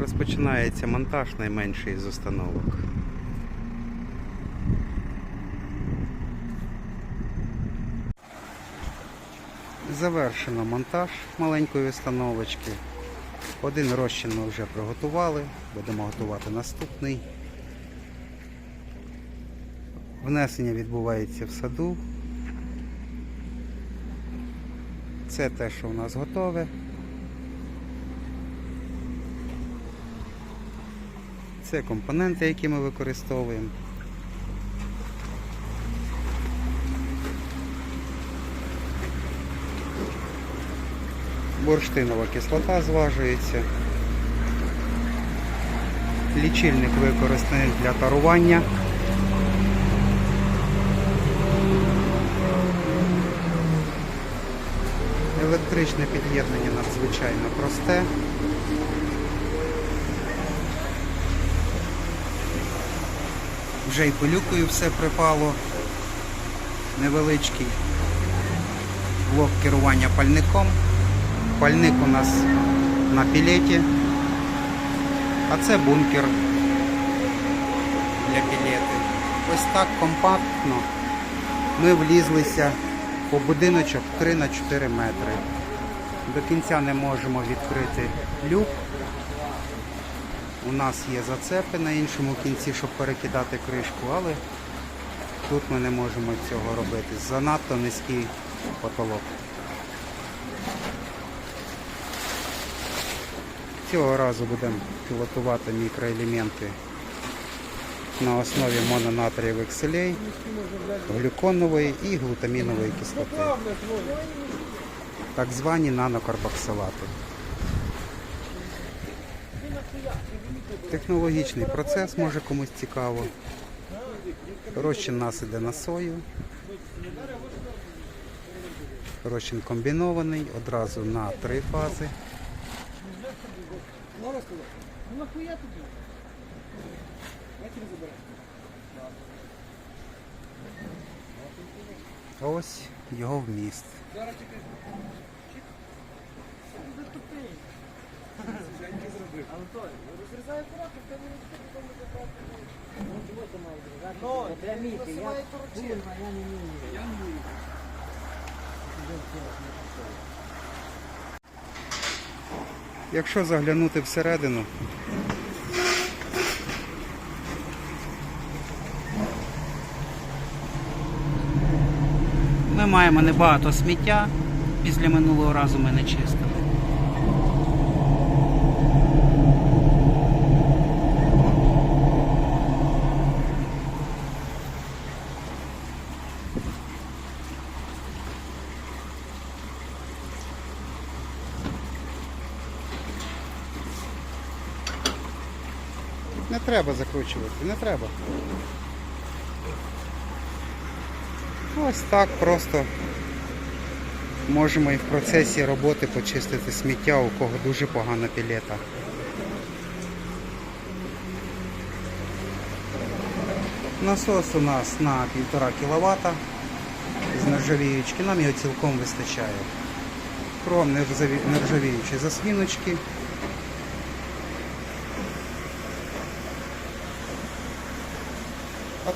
Розпочинається монтаж найменший з установок. Завершено монтаж маленької установочки. Один розчин ми вже приготували, будемо готувати наступний. Внесення відбувається в саду. Це те, що у нас готове. Це компоненти, які ми використовуємо. Бурштинова кислота зважується. Лічильник використаний для тарування. Електричне під'єднання надзвичайно просте. Вже й пилюкою все припало. Невеличкий блок керування пальником. Пальник у нас на пілеті. А це бункер для пілети. Ось так компактно ми влізлися по будиночок 3 на 4 метри. До кінця не можемо відкрити люк. У нас є зацепи на іншому кінці, щоб перекидати кришку, але тут ми не можемо цього робити. Занадто низький потолок. Цього разу будемо пілотувати мікроелементи на основі мононатрієвих солей, глюконової і глутамінової кислоти. Так звані нанокарбоксилати. Технологічний процес може комусь цікаво. Розчин нас іде на сою. Розчин комбінований одразу на три фази. Ось його вміст. Якщо заглянути всередину, ми маємо небагато сміття. Після минулого разу ми не чистили. Не треба закручувати, не треба. Ось так просто можемо і в процесі роботи почистити сміття, у кого дуже погана пілета. Насос у нас на 1,5 кВт з нержавіючки, нам його цілком вистачає. Кром нержаві- нержавіючі засліночки.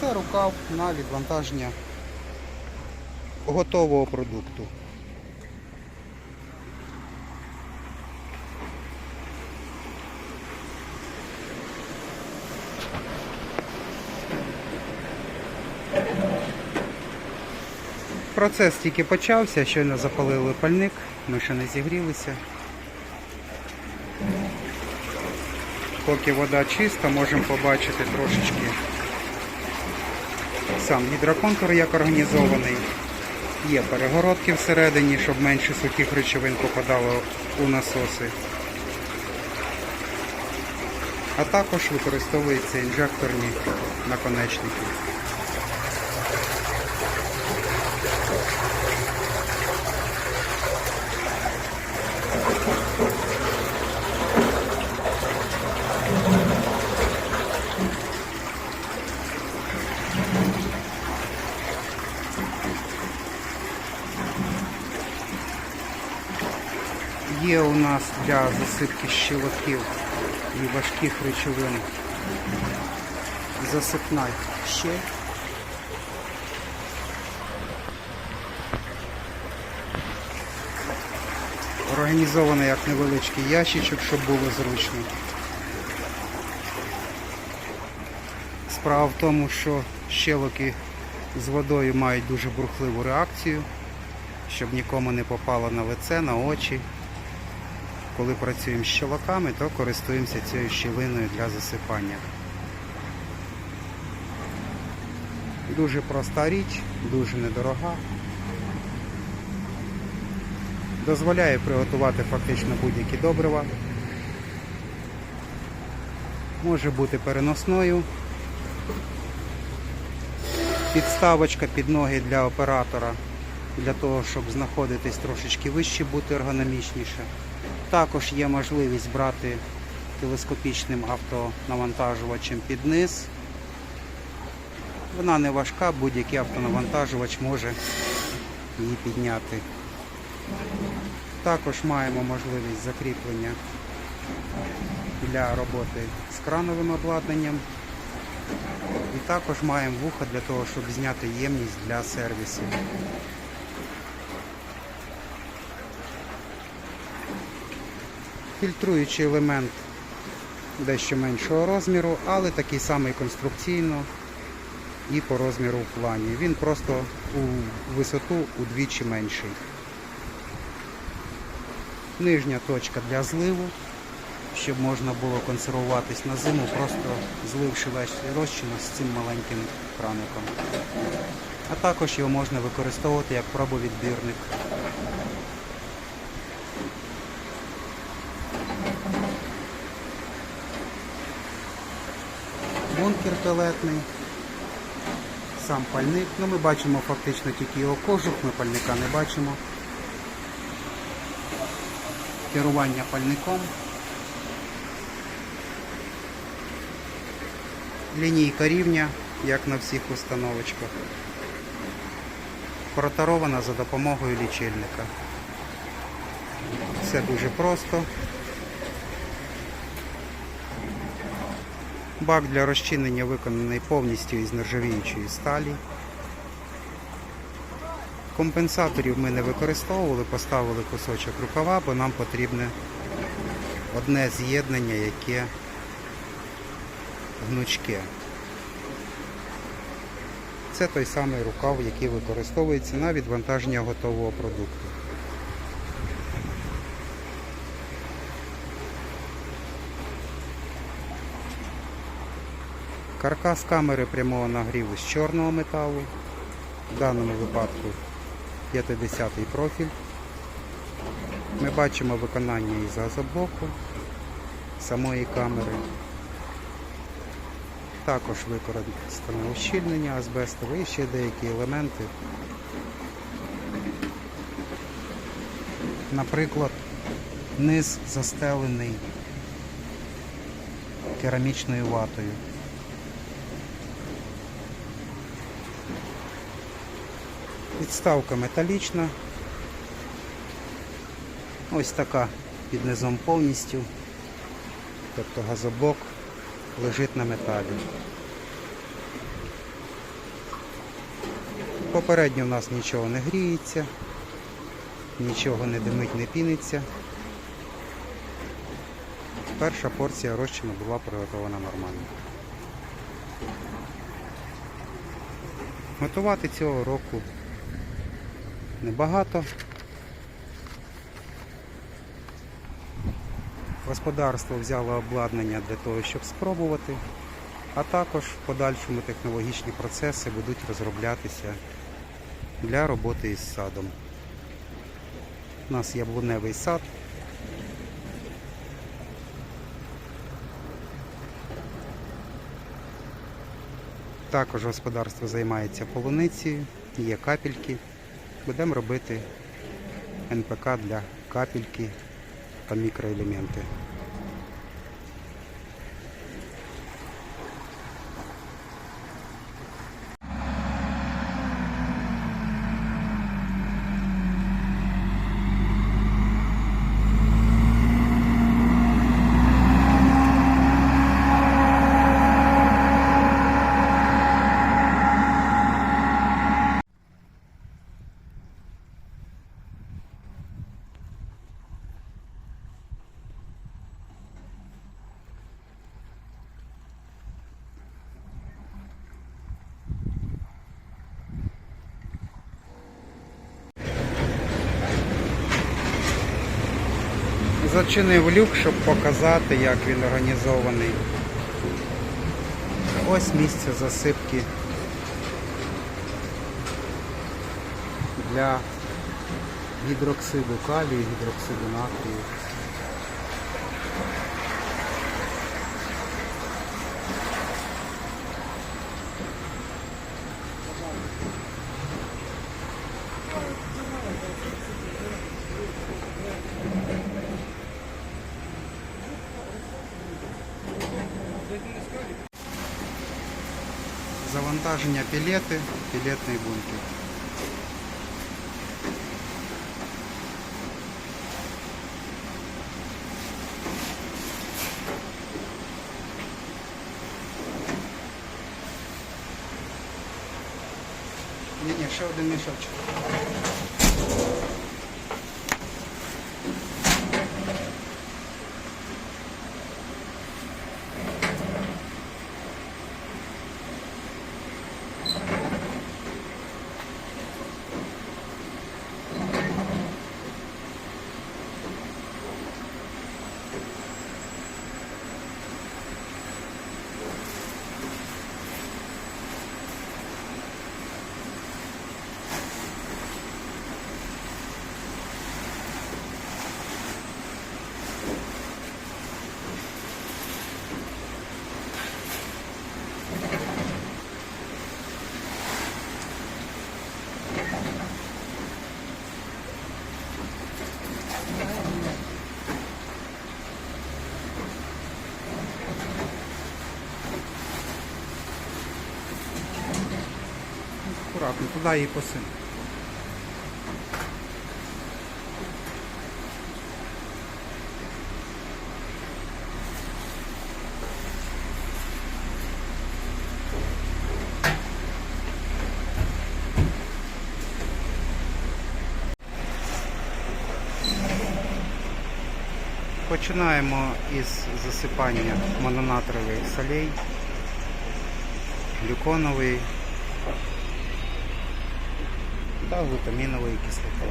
Це рукав на відвантаження готового продукту. Процес тільки почався, щойно запалили пальник, ми ще не зігрілися. Поки вода чиста, можемо побачити трошечки сам гідроконтур як організований. Є перегородки всередині, щоб менше сухих речовин попадало у насоси. А також використовуються інжекторні наконечники. Є у нас для засипки щелоків і важких речовин. Засипна щель. Організовано як невеличкий ящичок, щоб було зручно. Справа в тому, що щелоки з водою мають дуже бурхливу реакцію, щоб нікому не попало на лице, на очі. Коли працюємо з щелоками, то користуємося цією щілиною для засипання. Дуже проста річ, дуже недорога. Дозволяє приготувати фактично будь-які добрива. Може бути переносною. Підставочка під ноги для оператора, для того, щоб знаходитись трошечки вище, бути ергономічніше. Також є можливість брати телескопічним автонавантажувачем під низ. Вона не важка, будь-який автонавантажувач може її підняти. Також маємо можливість закріплення для роботи з крановим обладнанням. І також маємо вуха для того, щоб зняти ємність для сервісу. Фільтруючий елемент дещо меншого розміру, але такий самий конструкційно і по розміру в плані. Він просто у висоту удвічі менший. Нижня точка для зливу, щоб можна було консервуватись на зиму, просто зливши весь розчину з цим маленьким краником. А також його можна використовувати як пробовідбірник. Бункер сам пальник. Ну, ми бачимо фактично тільки його кожух, ми пальника не бачимо. Керування пальником. Лінійка рівня, як на всіх установочках. Протарована за допомогою лічильника. Все дуже просто. Бак для розчинення виконаний повністю із нержавіючої сталі. Компенсаторів ми не використовували, поставили кусочок рукава, бо нам потрібне одне з'єднання, яке гнучке. Це той самий рукав, який використовується на відвантаження готового продукту. Каркас камери прямого нагріву з чорного металу. В даному випадку 50-й профіль. Ми бачимо виконання із газоблоку самої камери. Також використано ущільнення азбестове і ще деякі елементи. Наприклад, низ застелений керамічною ватою. Підставка металічна. Ось така під низом повністю. Тобто газоблок лежить на металі. Попередньо в нас нічого не гріється, нічого не димить, не піниться. Перша порція розчину була приготована нормально. Готувати цього року небагато. Господарство взяло обладнання для того, щоб спробувати, а також в подальшому технологічні процеси будуть розроблятися для роботи із садом. У нас яблуневий сад. Також господарство займається полуницею, є капельки. Будемо робити НПК для капельки та мікроелементи. Зачинив люк, щоб показати, як він організований. Ось місце засипки для гідроксиду калію, гідроксиду натрію. Завантаження пілети, пілетний бункер. Ні, ні, ще один мішочок. Туди її посин. Починаємо із засипання мононатрових солей, глюконовий та глутамінової кислоти.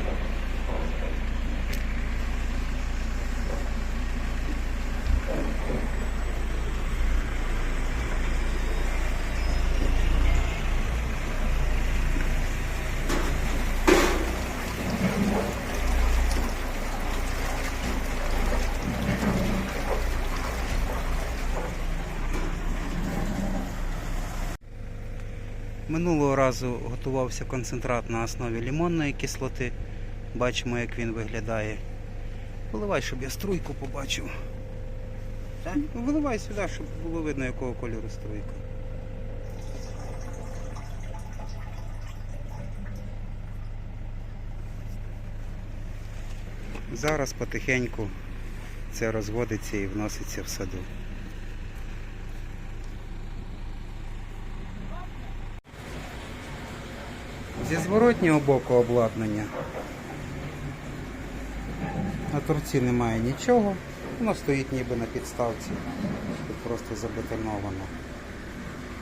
Минулого разу готувався концентрат на основі лимонної кислоти. Бачимо, як він виглядає. Виливай, щоб я струйку побачив. Ну, Виливай сюди, щоб було видно, якого кольору струйка. Зараз потихеньку це розводиться і вноситься в саду. Зі зворотнього боку обладнання на торці немає нічого, воно стоїть ніби на підставці, тут просто забетоновано.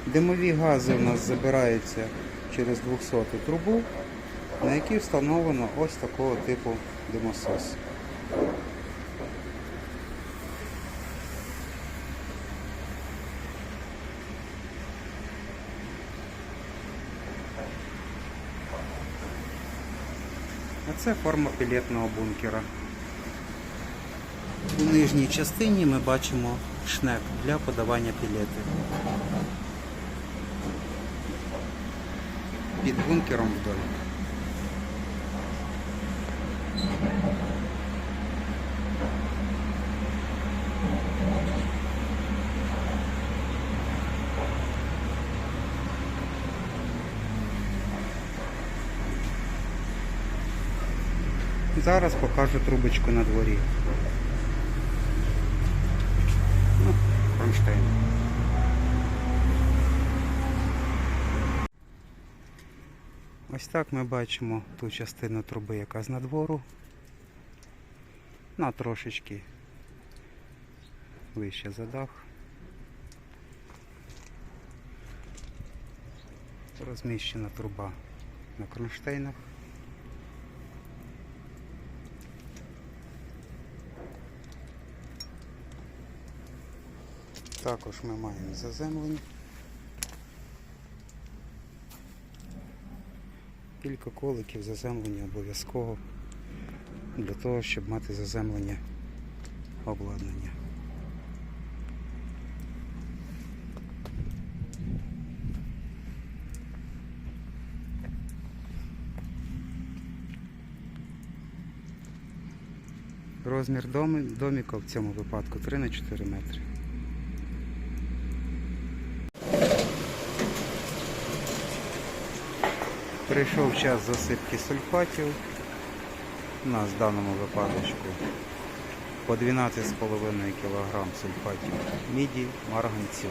Димові гази у нас забираються через 200 трубу, на якій встановлено ось такого типу димосос. А це форма пілетного бункера. У нижній частині ми бачимо шнек для подавання пілети. Під бункером вдоль. Зараз покажу трубочку на дворі. Ну, кронштейн. Ось так ми бачимо ту частину труби, яка з надвору. На трошечки вище за дах. Розміщена труба на кронштейнах. Також ми маємо заземлення. Кілька коликів заземлення обов'язково для того, щоб мати заземлення обладнання. Розмір домі, доміка в цьому випадку 3 на 4 метри. Прийшов час засипки сульфатів. У нас в даному випадочку по 12,5 кг сульфатів міді, марганцю,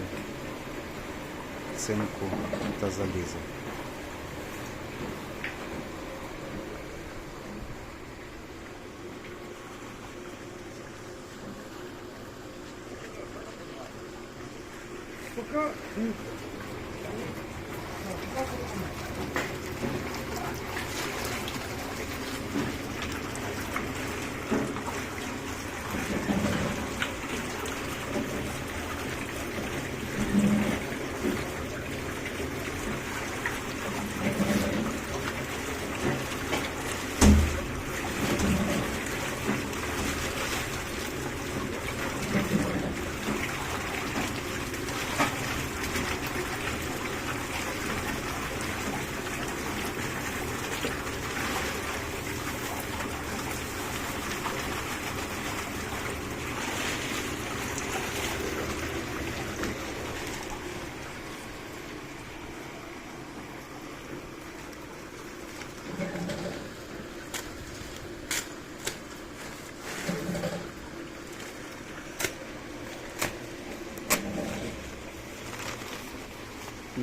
цинку та заліза.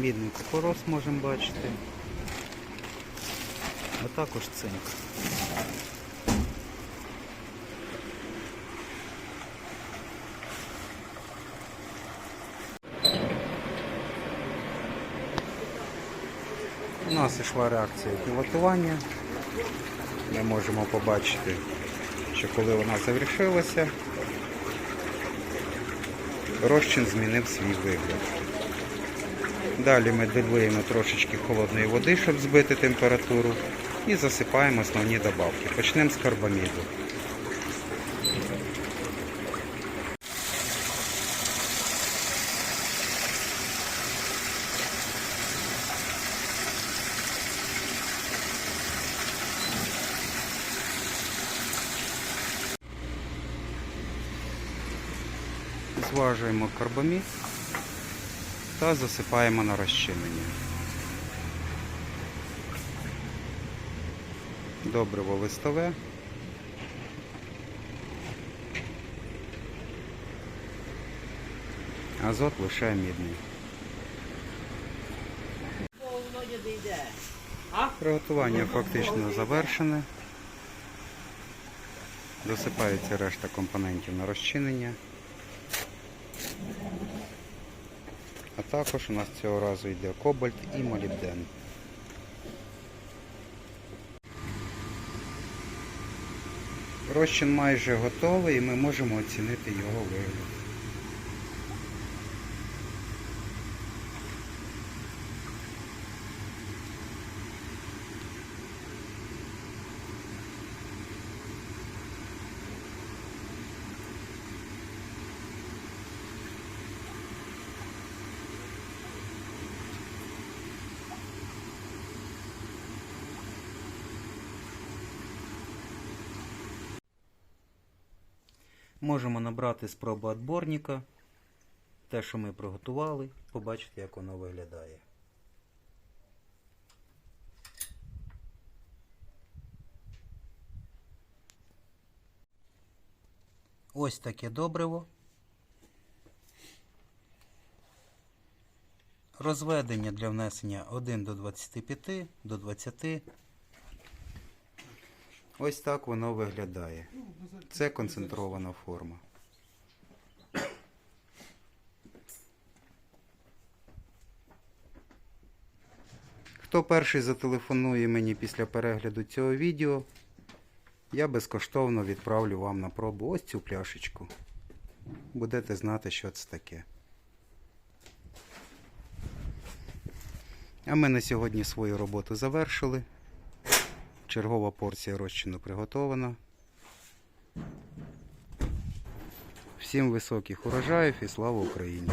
Мідний купорос можемо бачити. А також цинк. У нас ішла реакція пілотування. Ми можемо побачити, що коли вона завершилася, розчин змінив свій вигляд. Далі ми додаємо трошечки холодної води, щоб збити температуру, і засипаємо основні добавки. Почнемо з карбаміду. Зважуємо карбамід та засипаємо на розчинення. Добриво листове. Азот лише мідний. Приготування фактично завершене. Досипається решта компонентів на розчинення. А також у нас цього разу йде кобальт і молібден. Розчин майже готовий і ми можемо оцінити його вигляд. Можемо набрати з пробоотборника те, що ми приготували, побачити, як воно виглядає. Ось таке добриво. Розведення для внесення 1 до 25 до 20. Ось так воно виглядає. Ну, це концентрована форма. Хто перший зателефонує мені після перегляду цього відео, я безкоштовно відправлю вам на пробу ось цю пляшечку. Будете знати, що це таке. А ми на сьогодні свою роботу завершили. Чергова порція розчину приготована. Всім високих урожаїв і слава Україні!